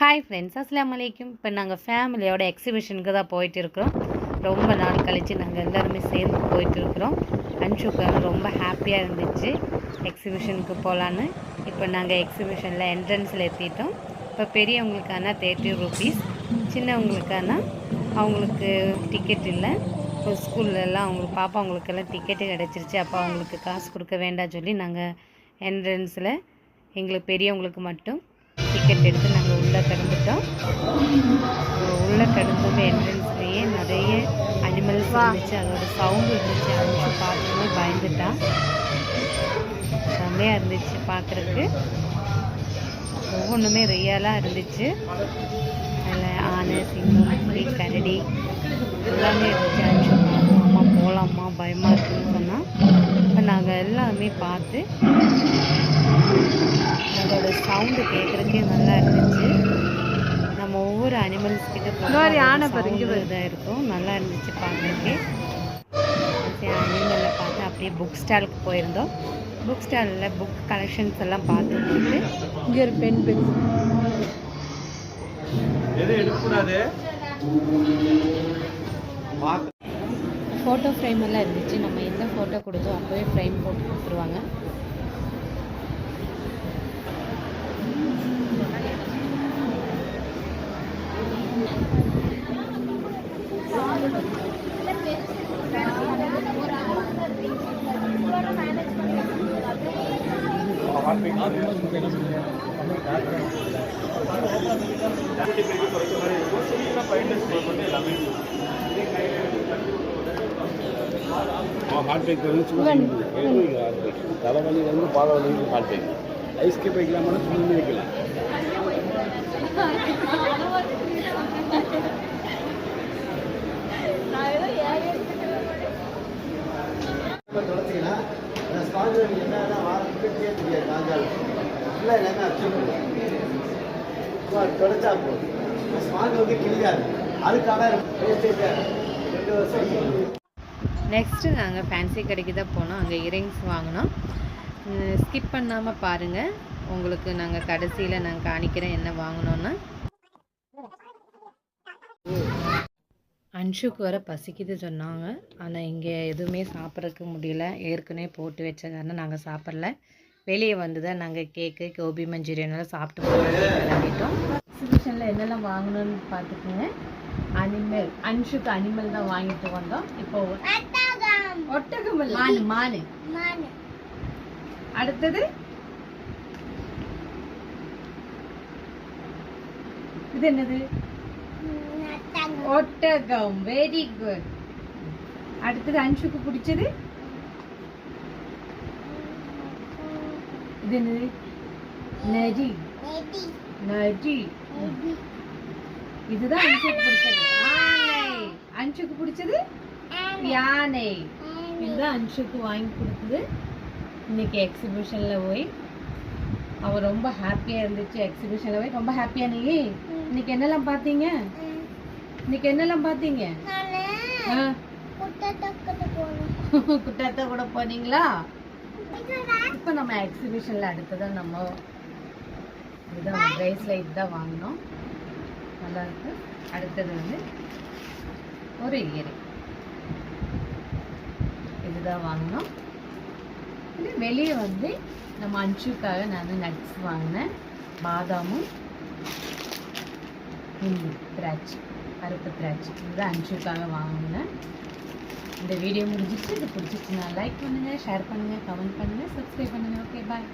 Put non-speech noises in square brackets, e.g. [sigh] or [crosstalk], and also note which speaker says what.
Speaker 1: Hi friends அஸ்லாம் வலைக்கும் இப்போ நாங்கள் ஃபேமிலியோட எக்ஸிபிஷனுக்கு தான் போயிட்டு இருக்கிறோம் ரொம்ப நாள் கழித்து நாங்கள் எல்லாருமே சேர்ந்து போயிட்டு இருக்கிறோம் அன்ஷுக்கு ரொம்ப ஹாப்பியாக இருந்துச்சு எக்ஸிபிஷனுக்கு போகலான்னு இப்போ நாங்கள் எக்ஸிபிஷனில் என்ட்ரன்ஸில் எத்திட்டோம் இப்போ பெரியவங்களுக்கான தேர்ட்டி ருபீஸ் சின்னவங்களுக்கான அவங்களுக்கு டிக்கெட் இல்லை. இப்போ ஸ்கூல்லலாம் அவங்களுக்கு பாப்பா அவங்களுக்கெல்லாம் டிக்கெட்டு கிடச்சிருச்சு. அப்போ அவங்களுக்கு காசு கொடுக்க வேண்டாம் சொல்லி நாங்கள் என்ட்ரன்ஸில் எங்களுக்கு பெரியவங்களுக்கு மட்டும் டிக்கெட் எடுத்து நாங்கள் உள்ளே கடந்துட்டோம். உள்ளே கடந்தது என்ட்ரன்ஸ்லேயே நிறைய அனிமல்ஸ் இருந்துச்சு. அதோட சவுண்டு இருந்துச்சு. அனுப்பிச்சு பார்த்துமே பயந்துட்டான். செம்மையாக இருந்துச்சு பார்க்குறதுக்கு. ஒவ்வொன்றுமே ரியலாக இருந்துச்சு. அதில் ஆனை சிங்கம் புலி கரடி எல்லாமே இருந்துச்சு. அம்மா போகலாம்மா பயமாக இருக்குன்னு சொன்னால் இப்போ நாங்கள் எல்லாமே பார்த்து அதோட சவுண்டு கேட்குறதுக்கே நல்லா இருந்துச்சு. நம்ம ஒவ்வொரு அனிமல்ஸ் கிட்ட
Speaker 2: இன்னொரு யானை பாரு.
Speaker 1: இதாக இருக்கும். நல்லா இருந்துச்சு பார்க்குறதுக்கே. அனிமலை பார்த்து அப்படியே புக் ஸ்டாலுக்கு போயிருந்தோம். புக் ஸ்டாலில் புக் கலெக்ஷன்ஸ் எல்லாம் பார்த்து முடிட்டு
Speaker 2: இங்கே ஒரு பெண் பெண்.
Speaker 1: ஃபோட்டோ ஃப்ரேம் எல்லாம் இருந்துச்சு. நம்ம எந்த ஃபோட்டோ கொடுத்தோம் அப்போவே ஃப்ரேம் போட்டு கொடுத்துருவாங்க.
Speaker 3: ஹார்ட் பேக் வந்து சும்மா ஹார்ட் பேக் தலைவலியிலேருந்து பாத வலிக்கு ஹார்ட் பேக் ஐஸ் கேப் வைக்கலாமா சும்மா வைக்கலாம்
Speaker 4: தொடச்சிங்கன்னா அந்த ஸ்பாஞ்ச் தெரியாது காஞ்சால் ஃபுல்லாக எல்லாமே அப்சர்வ் தொடச்சா போதும் ஸ்மார்ட் வந்து கிளியாது அதுக்கான ரெண்டு வருஷம்
Speaker 1: நெக்ஸ்ட்டு நாங்கள் ஃபேன்சி கடைக்கு தான் போனோம். அங்கே இயரிங்ஸ் வாங்கினோம். ஸ்கிப் பண்ணாமல் பாருங்கள் உங்களுக்கு நாங்கள் கடைசியில் நாங்கள் காணிக்கிறேன் என்ன வாங்கினோன்னா அன்ஷுக்கு வர பசிக்குது சொன்னாங்க. ஆனால் இங்கே எதுவுமே சாப்பிட்றதுக்கு முடியல. ஏற்கனவே போட்டு வச்சதானே நாங்கள் சாப்பிடல. வெளியே வந்து தான் நாங்கள் கேக்கு கோபி மஞ்சூரியன் எல்லாம் சாப்பிட்டு போட்டு கிளம்பிட்டோம். எக்ஸிபிஷனில் என்னெல்லாம் வாங்கணும்னு பார்த்துக்குங்க. அனிமல் அன்ஷுக்கு அனிமல் தான் வாங்கிட்டு வந்தோம். இப்போ ஒட்டகம். மானு. மானு. அடுத்தது? இது என்னது? ஒட்டகம். வெரி குட் அடுத்தது அன்ஷுக்கு பிடிச்சது? இது என்னது? நரி. நரி. இதுதான் அன்ஷுக்கு பிடிச்சது. ஆனை. அன்ஷுக்கு பிடிச்சது? யானை. இதுதான் அன்ஷுக்கு வாங்கி கொடுத்தது. இன்னைக்கு எக்ஸிபிஷனில் போய். அவ ரொம்ப ஹாப்பியாக இருந்துச்சு. எக்ஸிபிஷனில் போய். ரொம்ப ஹாப்பியா நீ. இன்னைக்கு என்னெல்லாம் பார்த்தீங்க? இன்னைக்கு என்னெல்லாம் பார்த்தீங்க? குட்டாத்த [laughs] கூட போனீங்களா? இப்போ நம்ம எக்ஸிபிஷனில் அடுத்ததான் நம்ம இதுதான் பிரேஸ்லைட் தான் வாங்கினோம். நல்லா இருக்கு. அடுத்தது வந்து ஒரு இயரிங் இதுதான் வாங்கினோம். இது வெளியே வந்து நம்ம அன்ஷுக்காக நான் நட்ஸ் வாங்கினேன். பாதாமும் திராட்சை. கருப்பு திராட்சை இதுதான் அஞ்சுக்காக வாங்கினேன். இந்த வீடியோ முடிஞ்சிச்சு. இது பிடிச்சிச்சுன்னா லைக் பண்ணுங்கள் ஷேர் பண்ணுங்கள் கமெண்ட் பண்ணுங்கள் சப்ஸ்கிரைப் பண்ணுங்கள் ஓகே பாய்